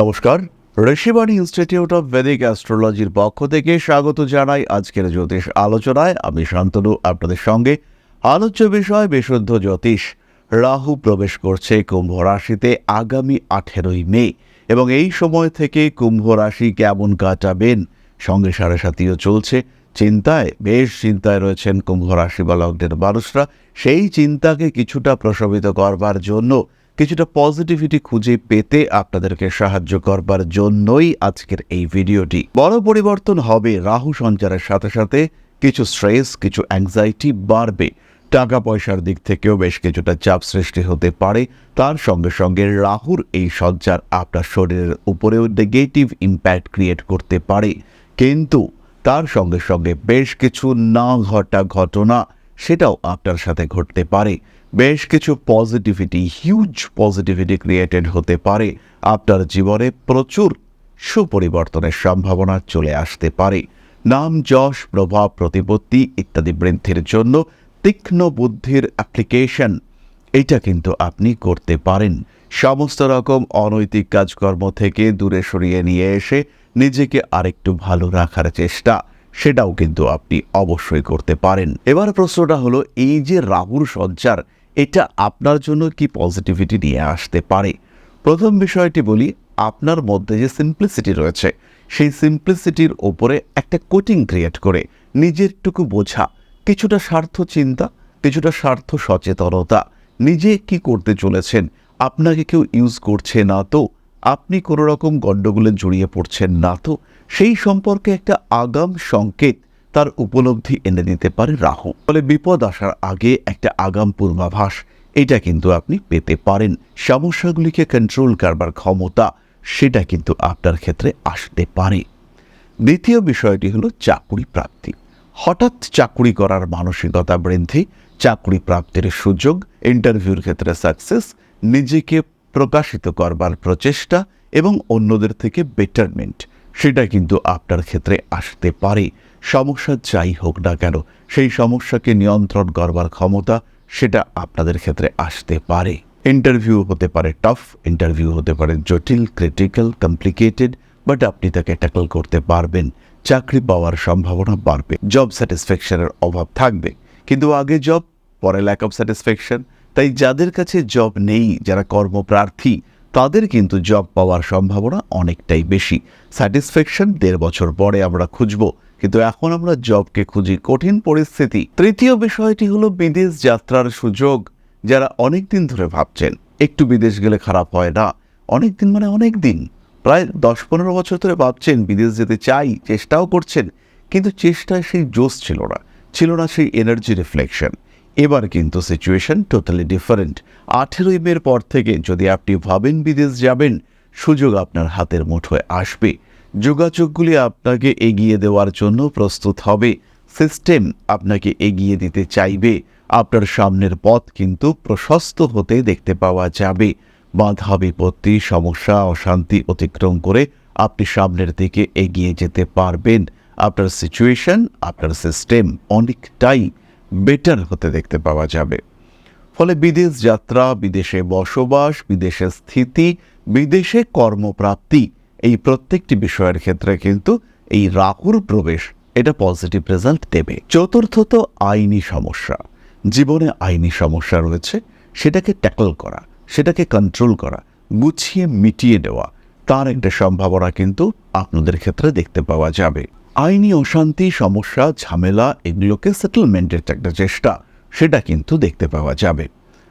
নমস্কার, Rishibani institute of Vedic অ্যাস্ট্রোলজির পক্ষ থেকে স্বাগত জানাই আজকের জ্যোতিষ আলোচনায়। আমি শান্তনু, আপনাদের সঙ্গে আলোচ্য বিষয় বিশুদ্ধ জ্যোতিষ। রাহু প্রবেশ করছে কুম্ভ রাশিতে আগামী আঠেরোই মে এবং এই সময় থেকে কুম্ভ রাশি কেমন কাটাবেন? সঙ্গে সাড়ে সাথীও চলছে। চিন্তায়, বেশ চিন্তায় রয়েছেন কুম্ভ রাশি বা মানুষরা। সেই চিন্তাকে কিছুটা প্রশমিত করবার জন্য কিছুটা পজিটিভিটি খুঁজে পেতে আপনাদেরকে সাহায্য করবার জন্যই আজকের এই ভিডিওটি। বড় পরিবর্তন হবে রাহু সঞ্চারের সাথে সাথে, কিছু স্ট্রেস কিছু অ্যাংজাইটি বাড়বে। টাকা পয়সার দিক থেকেও বেশ কিছুটা চাপ সৃষ্টি হতে পারে। তার সঙ্গে সঙ্গে রাহুর এই সঞ্চার আপনার শরীরের উপরেও নেগেটিভ ইম্প্যাক্ট ক্রিয়েট করতে পারে। কিন্তু তার সঙ্গে সঙ্গে বেশ কিছু না ঘটা ঘটনা, সেটাও আপনার সাথে ঘটতে পারে। বেশ কিছু পজিটিভিটি হিউজ পজিটিভিটি ক্রিয়েটেড হতে পারে। আপনার জীবনে প্রচুর সুপরিবর্তনের সম্ভাবনা চলে আসতে পারে। নাম, যশ, প্রভাব, প্রতিপত্তি ইত্যাদি বৃদ্ধির জন্য তীক্ষ্ণ বুদ্ধির অ্যাপ্লিকেশন এটা কিন্তু আপনি করতে পারেন। সমস্ত রকম অনৈতিক কাজকর্ম থেকে দূরে সরিয়ে নিয়ে এসে নিজেকে আরেকটু ভালো রাখার চেষ্টা। সেটাও কিন্তু আপনি অবশ্যই করতে পারেন। এবার প্রশ্নটা হলো, এই যে রাহুর সঞ্চার, এটা আপনার জন্য কি পজিটিভিটি নিয়ে আসতে পারে? প্রথম বিষয়টি বলি, আপনার মধ্যে যে সিম্পলিসিটি রয়েছে, সেই সিম্পলিসিটির ওপরে একটা কোটিং ক্রিয়েট করে নিজেরটুকু বোঝা, কিছুটা স্বার্থ চিন্তা, কিছুটা স্বার্থ সচেতনতা, নিজে কি করতে চলেছেন, আপনাকে কেউ ইউজ করছে না তো আপনি কোনো রকম গণ্ডগোলে জড়িয়ে পড়ছেন না তো? সেই সম্পর্কে একটা আগাম সংকেত তার উপলব্ধি এনে দিতে পারে রাহু। ফলে বিপদ আসার আগে একটা আগাম পূর্বাভাস, এটা কিন্তু আপনি পেতে পারেন। সমস্যাগুলিকে কন্ট্রোল করবার ক্ষমতা, সেটা কিন্তু আপনার ক্ষেত্রে আসতে পারে। দ্বিতীয় বিষয়টি হলো চাকুরি প্রাপ্তি। হঠাৎ চাকুরি করার মানসিকতা বৃদ্ধি, চাকুরি প্রাপ্তির সুযোগ ইন্টারভিউর ক্ষেত্রে সাকসেস নিজেকে প্রকাশিত করবার প্রচেষ্টা এবং অন্যদের থেকে বেটারমেন্ট, সেটা কিন্তু আপনার ক্ষেত্রে আসতে পারে। সমস্যা যাই হোক না কেন, সেই সমস্যাকে নিয়ন্ত্রণ করবার ক্ষমতা, সেটা আপনাদের ক্ষেত্রে আসতে পারে। ইন্টারভিউ হতে পারে টাফ ইন্টারভিউ হতে পারে জটিল ক্রিটিক্যাল কমপ্লিকেটেড বাট আপনি তাকে ট্যাকল করতে পারবেন। চাকরি পাওয়ার সম্ভাবনা বাড়বে। জব স্যাটিসফ্যাকশনের অভাব থাকবে। কিন্তু আগে জব পরে ল্যাক অফ স্যাটিসফ্যাকশন তাই যাদের কাছে জব নেই, যারা কর্মপ্রার্থী, তাদের কিন্তু জব পাওয়ার সম্ভাবনা অনেকটাই বেশি। স্যাটিসফ্যাকশন দেড় বছর পরে আমরা খুঁজব। কিন্তু এখন আমরা জবকে খুঁজি কঠিন পরিস্থিতি। তৃতীয় বিষয়টি হলো বিদেশ যাত্রার সুযোগ, যারা অনেক দিন ধরে ভাবছেন, একটু বিদেশ গেলে খারাপ হয় না অনেক দিন মানে অনেক দিন প্রায় দশ পনেরো বছর ধরে ভাবছেন, বিদেশ যেতে চাই, চেষ্টাও করছেন, কিন্তু চেষ্টায় সেই জোশ ছিল না ছিল না সেই এনার্জি রিফ্লেকশন এবার কিন্তু সিচুয়েশন টোটালি ডিফারেন্ট আঠেরোই মের পর থেকে যদি আপনি ভাবেন বিদেশ যাবেন, সুযোগ আপনার হাতের মুঠোয় আসবে। যোগাযোগগুলি আপনাকে এগিয়ে দেওয়ার জন্য প্রস্তুত হবে। সিস্টেম আপনাকে এগিয়ে দিতে চাইবে। আপনার সামনের পথ কিন্তু প্রশস্ত হতে দেখতে পাওয়া যাবে। বাধা, বিপত্তি, সমস্যা, অশান্তি অতিক্রম করে আপনি সামনের দিকে এগিয়ে যেতে পারবেন। আপনার সিচুয়েশন আপনার সিস্টেম অনেকটাই বেটার হতে দেখতে পাওয়া যাবে। ফলে বিদেশ যাত্রা, বিদেশে বসবাস, বিদেশে স্থিতি, বিদেশে কর্মপ্রাপ্তি এই প্রত্যেকটি বিষয়ের ক্ষেত্রে কিন্তু এই রাহুর প্রবেশ এটা পজিটিভ রেজাল্ট দেবে। চতুর্থত আইনি সমস্যা। জীবনে আইনি সমস্যা রয়েছে, সেটাকে ট্যাকল করা, সেটাকে কন্ট্রোল করা, গুছিয়ে মিটিয়ে দেওয়া, তার একটা সম্ভাবনা কিন্তু আপনাদের ক্ষেত্রে দেখতে পাওয়া যাবে। আইনি অশান্তি, সমস্যা, ঝামেলা এগুলোকে সেটেলমেন্টের একটা চেষ্টা, সেটা কিন্তু দেখতে পাওয়া যাবে।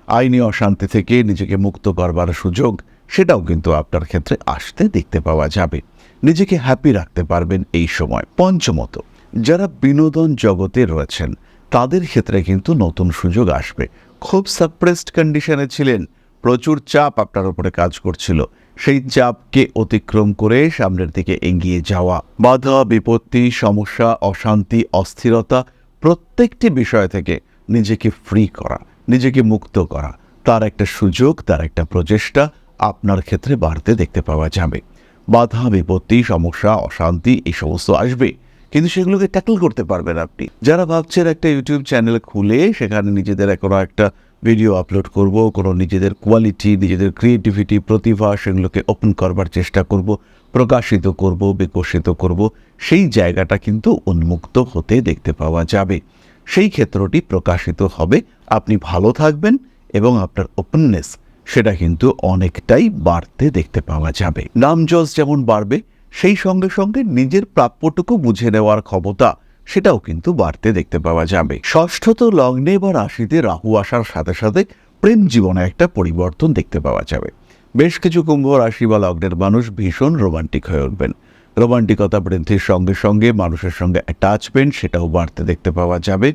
আইনি অশান্তি থেকে নিজেকে মুক্ত করবার সুযোগ, সেটাও কিন্তু আপনার ক্ষেত্রে আসতে দেখতে পাওয়া যাবে। নিজেকে হ্যাপি রাখতে পারবেন এই সময়। পঞ্চমত, যারা বিনোদন জগতে রয়েছেন, তাদের ক্ষেত্রে কিন্তু নতুন সুযোগ আসবে। খুব সাপ্রেসড কন্ডিশনে ছিলেন প্রচুর চাপ আপনার উপরে কাজ করছিল। সেই চাপকে অতিক্রম করে সামনের দিকে এগিয়ে যাওয়া, বাধা, বিপত্তি, সমস্যা, অশান্তি, অস্থিরতা প্রত্যেকটি বিষয় থেকে নিজেকে ফ্রি করা, নিজেকে মুক্ত করা। তার একটা সুযোগ, তার একটা প্রচেষ্টা আপনার ক্ষেত্রে বাড়তে দেখতে পাওয়া যাবে। বাধা, বিপত্তি, সমস্যা, অশান্তি এই সমস্ত আসবে, কিন্তু সেগুলোকে ট্যাকল করতে পারবেন আপনি। যারা ভাবছেন একটা ইউটিউব চ্যানেল খুলে সেখানে নিজেদের কোনো একটা ভিডিও আপলোড করব, কোনো নিজেদের কোয়ালিটি নিজেদের ক্রিয়েটিভিটি প্রতিভা সেগুলোকে ওপেন করবার চেষ্টা করব, প্রকাশিত করব, বিকশিত করব, সেই জায়গাটা কিন্তু উন্মুক্ত হতে দেখতে পাওয়া যাবে। সেই ক্ষেত্রটি প্রকাশিত হবে, আপনি ভালো থাকবেন এবং আপনার ওপেননেস সেটা কিন্তু অনেকটাই বাড়তে দেখতে পাওয়া যাবে। নাম যেমন বাড়বে, সেই সঙ্গে সঙ্গে নিজের প্রাপ্যটুকু বুঝে নেওয়ার ক্ষমতা সেটাও কিন্তু বাড়তে দেখতে পাওয়া যাবে। ষষ্ঠত লগ্নে বা রাশিতে রাহু আসার সাথে সাথে প্রেম জীবনে একটা পরিবর্তন দেখতে পাওয়া যাবে। বেশ কিছু কুম্ভ রাশি বা লগ্নের মানুষ ভীষণ রোমান্টিক হয়ে উঠবেন। রোমান্টিকতা বৃদ্ধির সঙ্গে সঙ্গে মানুষের সঙ্গে অ্যাটাচমেন্ট সেটাও বাড়তে দেখতে পাওয়া যাবে।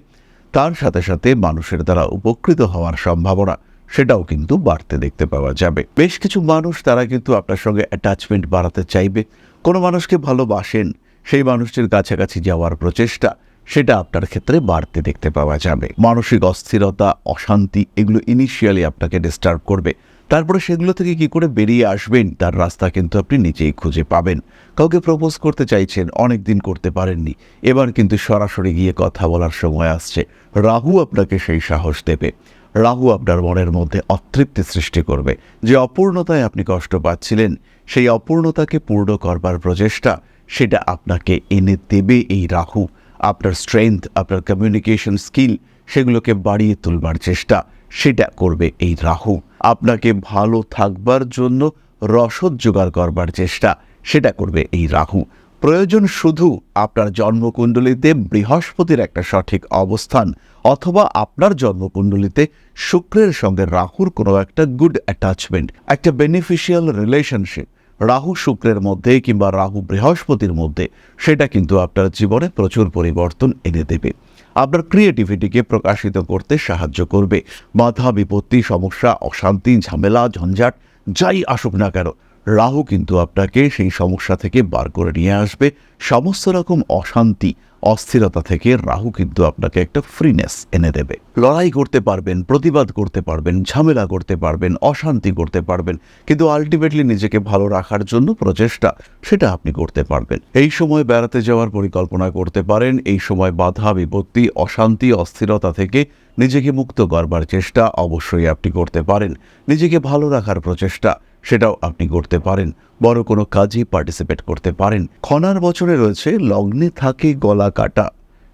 তার সাথে সাথে মানুষের দ্বারা উপকৃত হওয়ার সম্ভাবনা সেটাও কিন্তু বাড়তে দেখতে পাওয়া যাবে। বেশ কিছু মানুষ তারা কিন্তু আপনার সঙ্গে অ্যাটাচমেন্ট বাড়াতে চাইবে। কোনো মানুষকে ভালোবাসেন সেই মানুষটির কাছাকাছি যাওয়ার প্রচেষ্টা, সেটা আপনার ক্ষেত্রে বাড়তে দেখতে পাওয়া যাবে। মানসিক অস্থিরতা, অশান্তি, এগুলো ইনিশিয়ালি আপনাকে ডিস্টার্ব করবে। তারপরে সেগুলো থেকে কি করে বেরিয়ে আসবেন, তার রাস্তা কিন্তু আপনি নিজেই খুঁজে পাবেন। কাউকে প্রপোজ করতে চাইছেন অনেক দিন করতে পারেননি। এবার কিন্তু সরাসরি গিয়ে কথা বলার সময় আসছে। রাহু আপনাকে সেই সাহস দেবে। রাহু আপনার মনের মধ্যে অতৃপ্তি সৃষ্টি করবে। যে অপূর্ণতায় আপনি কষ্ট পাচ্ছিলেন, সেই অপূর্ণতাকে পূর্ণ করবার প্রচেষ্টা সেটা আপনাকে এনে দেবে এই রাহু। আপনার স্ট্রেংথ আপনার কমিউনিকেশন স্কিল সেগুলোকে বাড়িয়ে তুলবার চেষ্টা, সেটা করবে এই রাহু। আপনাকে ভালো থাকবার জন্য রসদ জোগাড় করবার চেষ্টা, সেটা করবে এই রাহু। প্রয়োজন শুধু আপনার জন্মকুণ্ডলিতে বৃহস্পতির একটা সঠিক অবস্থান অথবা আপনার জন্মকুণ্ডলিতে শুক্রের সঙ্গে রাহুর কোনো একটা গুড অ্যাটাচমেন্ট একটা বেনিফিশিয়াল রিলেশনশিপ রাহু শুক্রের মধ্যে কিংবা রাহু বৃহস্পতির মধ্যে, সেটা কিন্তু আপনার জীবনে প্রচুর পরিবর্তন এনে দেবে। আপনার ক্রিয়েটিভিটিকে প্রকাশিত করতে সাহায্য করবে। বাধা, বিপত্তি, সমস্যা, অশান্তি, ঝামেলা, ঝঞ্ঝাট, যাই আসুক না কেন, রাহু কিন্তু আপনাকে সেই সমস্যা থেকে বার করে নিয়ে আসবে। সমস্ত রকম অশান্তি অস্থিরতা থেকে রাহু কিন্তু আপনাকে একটা ফ্রিনেস এনে দেবে। লড়াই করতে পারবেন, প্রতিবাদ করতে পারবেন, ঝামেলা করতে পারবেন, অশান্তি করতে পারবেন, কিন্তু আলটিমেটলি নিজেকে ভালো রাখার জন্য প্রচেষ্টা, সেটা আপনি করতে পারবেন। এই সময় বেড়াতে যাওয়ার পরিকল্পনা করতে পারেন, এই সময় বাধা, বিপত্তি, অশান্তি, অস্থিরতা থেকে নিজেকে মুক্ত করবার চেষ্টা অবশ্যই আপনি করতে পারেন। নিজেকে ভালো রাখার প্রচেষ্টা সেটাও আপনি করতে পারেন। বড় কোনো কাজে পার্টিসিপেট করতে পারেন। খনার বছরে রয়েছে লগ্নে থাকে গলা কাটা,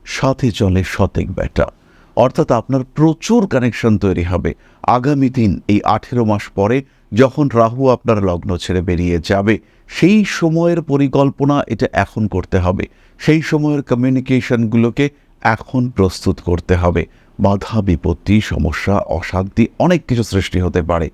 সাথে চলে শতেক ব্যাটা অর্থাৎ আপনার প্রচুর কানেকশন তৈরি হবে। আগামী দিন এই আঠেরো মাস পরে যখন রাহু আপনার লগ্ন ছেড়ে বেরিয়ে যাবে, সেই সময়ের পরিকল্পনা এটা এখন করতে হবে। সেই সময়ের কমিউনিকেশনগুলোকে এখন প্রস্তুত করতে হবে। বাধা, বিপত্তি, সমস্যা, অশান্তি অনেক কিছু সৃষ্টি হতে পারে।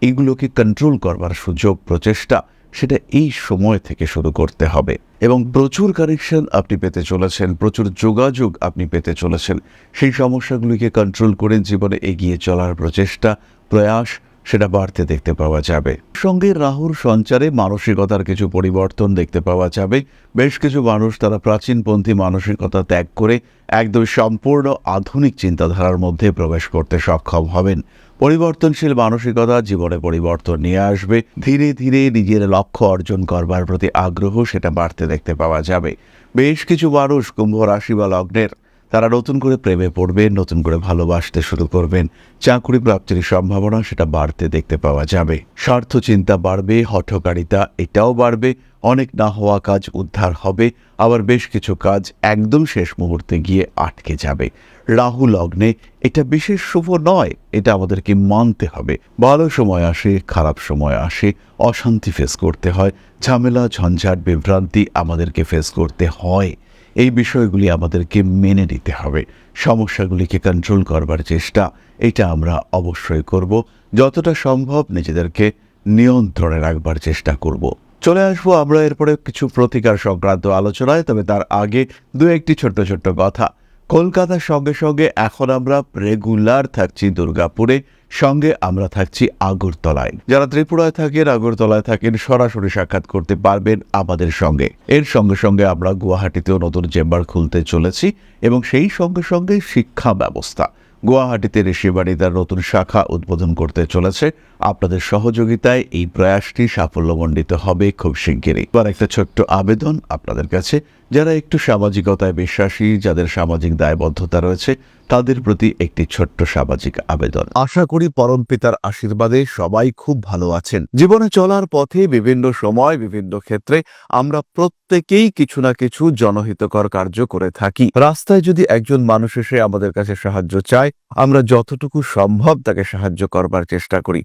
এগুলোকে কন্ট্রোল করবার সুযোগ, প্রচেষ্টা, সেটা এই সময় থেকে শুরু করতে হবে। এবং প্রচুর কানেকশন আপনি পেতে চলেছেন, প্রচুর যোগাযোগ আপনি পেতে চলেছেন। সেই সমস্যাগুলিকে কন্ট্রোল করে জীবনে এগিয়ে চলার প্রচেষ্টা, প্রয়াস, সেটা বাড়তে দেখতে পাওয়া যাবে। সঙ্গে রাহুর সঞ্চারে মানসিকতার কিছু পরিবর্তন দেখতে পাওয়া যাবে। বেশ কিছু মানুষ তারা প্রাচীনপন্থী মানসিকতা ত্যাগ করে একদম সম্পূর্ণ আধুনিক চিন্তাধারার মধ্যে প্রবেশ করতে সক্ষম হবেন। পরিবর্তনশীল মানসিকতা জীবনে পরিবর্তন নিয়ে আসবে। ধীরে ধীরে নিজের লক্ষ্য অর্জন করবার প্রতি আগ্রহ সেটা বাড়তে দেখতে পাওয়া যাবে। বেশ কিছু মানুষ কুম্ভ রাশি বা লগ্নের তারা নতুন করে প্রেমে পড়বেন, নতুন করে ভালোবাসতে শুরু করবেন। চাকরি প্রাপ্তির সম্ভাবনা সেটা বাড়তে দেখতে পাওয়া যাবে। স্বার্থ চিন্তা বাড়বে, হঠকারিতা এটাও বাড়বে, অনেক না হওয়া কাজ উদ্ধার হবে, আবার বেশ কিছু কাজ একদম শেষ মুহূর্তে গিয়ে আটকে যাবে। রাহু লগ্নে এটা বিশেষ শুভ নয়, এটা আমাদেরকে মানতে হবে। ভালো সময় আসে, খারাপ সময় আসে, অশান্তি ফেস করতে হয়, ঝামেলা, ঝঞ্ঝাট, বিভ্রান্তি আমাদেরকে ফেস করতে হয়। এই বিষয়গুলি আমাদেরকে মেনে নিতে হবে। সমস্যাগুলিকে কন্ট্রোল করবার চেষ্টা, এটা আমরা অবশ্যই করব। যতটা সম্ভব নিজেদেরকে নিয়ন্ত্রণে রাখবার চেষ্টা করব। চলে আসব আমরা এরপরে কিছু প্রতিকার সংক্রান্ত আলোচনায়, তবে তার আগে দু একটি ছোট্ট ছোট্ট কথা। কলকাতার সঙ্গে সঙ্গে এখন আমরা রেগুলার থাকছি দুর্গাপুরে, সঙ্গে আমরা থাকছি আগরতলায়। যারা ত্রিপুরায় থাকেন, আগরতলায় থাকেন, সরাসরি সাক্ষাৎ করতে পারবেন আমাদের সঙ্গে। এর সঙ্গে সঙ্গে আমরা গুয়াহাটিতেও নতুন চেম্বার খুলতে চলেছি এবং সেই সঙ্গে সঙ্গে শিক্ষা ব্যবস্থা। গুয়াহাটিতে ঋষিবাড়ি তার নতুন শাখা উদ্বোধন করতে চলেছে। আপনাদের সহযোগিতায় এই প্রয়াসটি সাফল্যমণ্ডিত হবে খুব শিগগিরই। এবার একটা ছোট্ট আবেদন আপনাদের কাছে। যারা একটু সামাজিকতায় বিশ্বাসী, যাদের সামাজিক দায়বদ্ধতা রয়েছে, তাদের প্রতি একটি ছোট্ট সামাজিক আবেদন। আশা করি পরম পিতার আশীর্বাদে সবাই খুব ভালো আছেন। জীবনে চলার পথে বিভিন্ন সময়, বিভিন্ন ক্ষেত্রে আমরা প্রত্যেকেই কিছু না কিছু জনহিতকর কার্য করে থাকি। রাস্তায় যদি একজন মানুষ এসে আমাদের কাছে সাহায্য চায়, আমরা যতটুকু সম্ভব তাকে সাহায্য করবার চেষ্টা করি।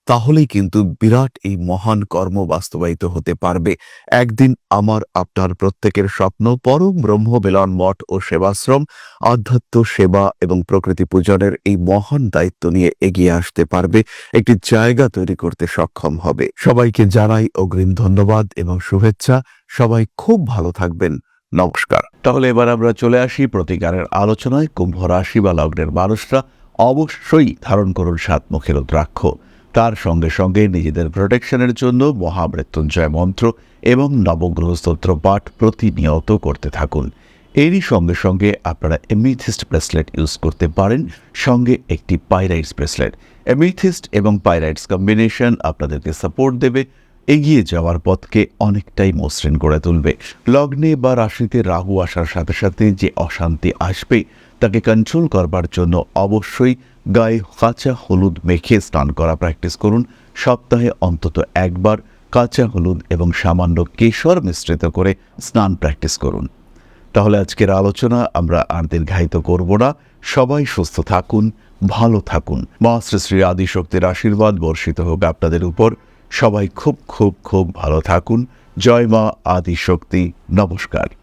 তাহলেই কিন্তু বিরাট এই মহান কর্ম বাস্তবায়িত হতে পারবে। একদিন আমার, আপনার প্রত্যেকের স্বপ্ন পরম ব্রহ্ম বেলন মঠ ও সেবাশ্রম, আধ্যাত্ম সেবা এবং প্রকৃতি পূজনের এই মহান দায়িত্ব নিয়ে এগিয়ে আসতে পারবে। একটি জায়গা তৈরি করতে সক্ষম হবে। সবাইকে জানাই অগ্রিম ধন্যবাদ এবং শুভেচ্ছা। সবাই খুব ভালো থাকবেন। নমস্কার। তাহলে এবার আমরা চলে আসি প্রতিকারের আলোচনায়। কুম্ভ রাশি বা লগ্নের মানুষরা অবশ্যই ধারণ করুন সাত মুখের রুদ্রাক্ষ তার সঙ্গে সঙ্গে নিজেদের প্রোটেকশনের জন্য মহামৃত্যুঞ্জয় মন্ত্র এবং নবগ্রহ স্তোত্র পাঠ প্রতিনিয়ত করতে থাকুন। এরই সঙ্গে সঙ্গে আপনারা এমিথিস্ট ব্রেসলেট ইউজ করতে পারেন। সঙ্গে একটি পাইরাইটস ব্রেসলেট এমিথিস্ট এবং পাইরাইটস কম্বিনেশন আপনাদেরকে সাপোর্ট দেবে। এগিয়ে যাওয়ার পথকে অনেকটাই মসৃণ করে তুলবে। লগ্নে বা রাশিতে রাহু আসার সাথে সাথে যে অশান্তি আসবে, তাকে কন্ট্রোল করবার জন্য অবশ্যই গায়ে কাঁচা হলুদ মেখে স্নান করা প্র্যাকটিস করুন। সপ্তাহে অন্তত একবার কাঁচা হলুদ এবং সামান্য কেশর মিশ্রিত করে স্নান প্র্যাকটিস করুন। তাহলে আজকের আলোচনা আমরা আর দীর্ঘায়িত করব না। সবাই সুস্থ থাকুন, ভালো থাকুন। মহাশ্রী শ্রী আদিশক্তির আশীর্বাদ বর্ষিত হোক আপনাদের উপর। সবাই খুব খুব খুব ভালো থাকুন। জয় মা আদিশক্তি। নমস্কার।